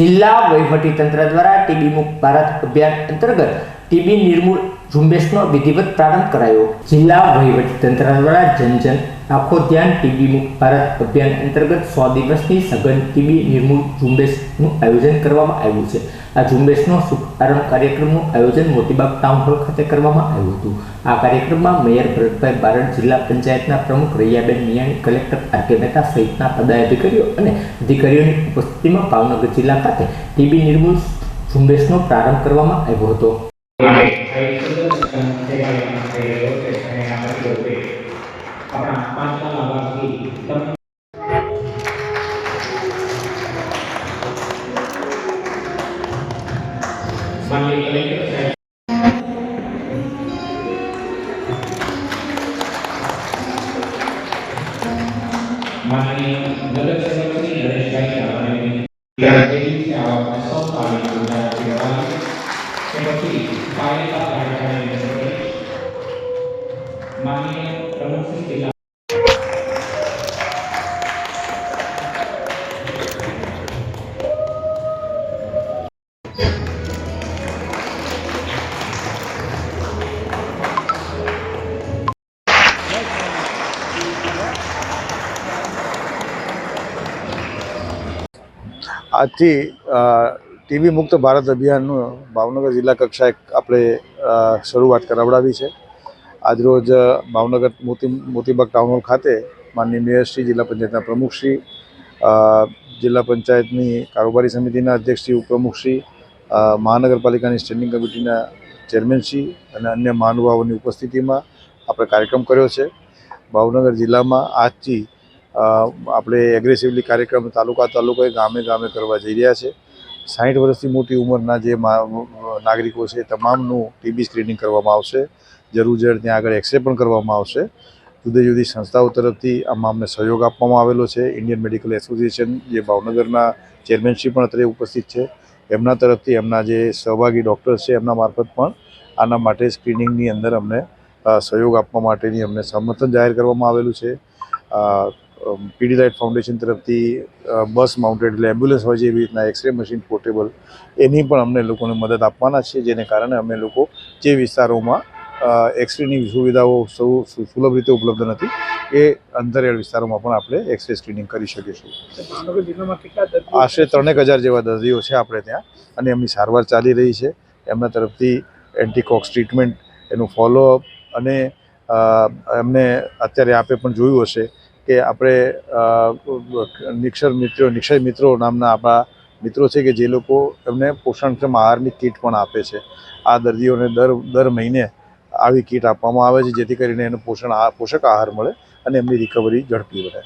જિલ્લા વહીવટીતંત્ર દ્વારા ટીબી મુક્ત ભારત અભિયાન અંતર્ગત ટીબી નિર્મૂળ ઝુંબેશનો વિધિવત પ્રારંભ કરાયો. જિલ્લા વહીવટીતંત્ર દ્વારા જન જન આખો ધ્યાન ટીબી મુક્ત ભારત અભિયાન અંતર્ગત સો દિવસની સઘન ટીબી નિર્મૂળ ઝુંબેશનું આયોજન કરવામાં આવ્યું છે આ ઝુંબેશનો શુભારંભ કાર્યક્રમનું આયોજન મોતીબાગ ટાઉન હોલ ખાતે કરવામાં આવ્યું હતું આ કાર્યક્રમમાં મેયર ભરતભાઈ બારડ જિલ્લા પંચાયતના પ્રમુખ Raiyaben Miyani collector R K Mehta સહિતના પદાધિકારીઓ અને અધિકારીઓની ઉપસ્થિતિમાં ભાવનગર જિલ્લા ખાતે ટીબી નિર્મૂળ ઝુંબેશનો પ્રારંભ કરવામાં આવ્યો હતો માનનીય કલેક્ટર સાહેબ માનનીય નગર સેવક શ્રી ગણેશભાઈ ચાવડાને ત્યાં તે દિવસે આવા સૌ તાલીમ પૂજા કરવાની કે પછી કાયદા કાર્યક્રમની માનનીય પ્રમુખ જિલ્લા આજથી ટીવી મુક્ત ભારત અભિયાનનું ભાવનગર જિલ્લા કક્ષાએ આપણે શરૂઆત કરાવડાવી છે. આજરોજ ભાવનગર મોતી, મોતીબાગ ટાઉન હોલ ખાતે માનનીય મેયરશ્રી જિલ્લા પંચાયતના પ્રમુખશ્રી જિલ્લા પંચાયતની કારોબારી સમિતિના અધ્યક્ષશ્રી ઉપપ્રમુખશ્રી મહાનગરપાલિકાની સ્ટેન્ડિંગ કમિટીના ચેરમેનશ્રી અને અન્ય મહાનુભાવોની ઉપસ્થિતિમાં આપણે કાર્યક્રમ કર્યો છે. ભાવનગર જિલ્લામાં આજથી આપણે એગ્રેસિવલી કાર્યક્રમ તાલુકા તાલુકાએ ગામે ગામે કરવા જઈ રહ્યા છે. સાઠ વર્ષથી મોટી ઉંમરના જે નાગરિકો છે તમામનું ટીબી સ્ક્રીનિંગ કરવામાં આવશે. જરૂર જરૂર ત્યાં આગળ એક્સરે પણ કરવામાં આવશે. જુદી જુદી સંસ્થાઓ તરફથી આમાં અમને સહયોગ આપવામાં આવેલો છે. ઇન્ડિયન મેડિકલ એસોસિએશન જે ભાવનગરના ચેરમેનશીપ પણ અત્યારે ઉપસ્થિત છે. એમના તરફથી એમના જે સહભાગી ડૉક્ટર્સ છે એમના મારફત પણ આના માટે સ્ક્રીનિંગની અંદર અમને સહયોગ આપવા માટેની અમને સમર્થન જાહેર કરવામાં આવેલું છે. પીડીલાઇટ ફાઉન્ડેશન તરફથી બસ માઉન્ટેડ એટલે એમ્બ્યુલન્સ હોય છે એવી રીતના એક્સરે મશીન પોર્ટેબલ, એની પણ અમને લોકોને મદદ આપવાના છે, જેને કારણે અમે લોકો જે વિસ્તારોમાં એક્સરેની સુવિધાઓ સૌ સુલભ રીતે ઉપલબ્ધ નથી, એ અંતરિયાળ વિસ્તારોમાં પણ આપણે એક્સરે સ્ક્રીનિંગ કરી શકીશું આશરે ત્રણેક હજાર જેવા દર્દીઓ છે આપણે ત્યાં, અને એમની સારવાર ચાલી રહી છે. એમના તરફથી એન્ટીકોક્સ ટ્રીટમેન્ટ, એનું ફોલોઅપ અને એમને અત્યારે આપે પણ જોયું હશે કે આપણે નિક્ષર મિત્રો, નિક્ષય મિત્રો નામના આપણા મિત્રો છે કે જે લોકો એમને પોષણક્ષમ આહારની કીટ પણ આપે છે. આ દર્દીઓને દર દર મહિને આવી કીટ આપવામાં આવે છે જેથી કરીને એનું પોષણ, પોષક આહાર મળે અને એમની રિકવરી ઝડપી રહે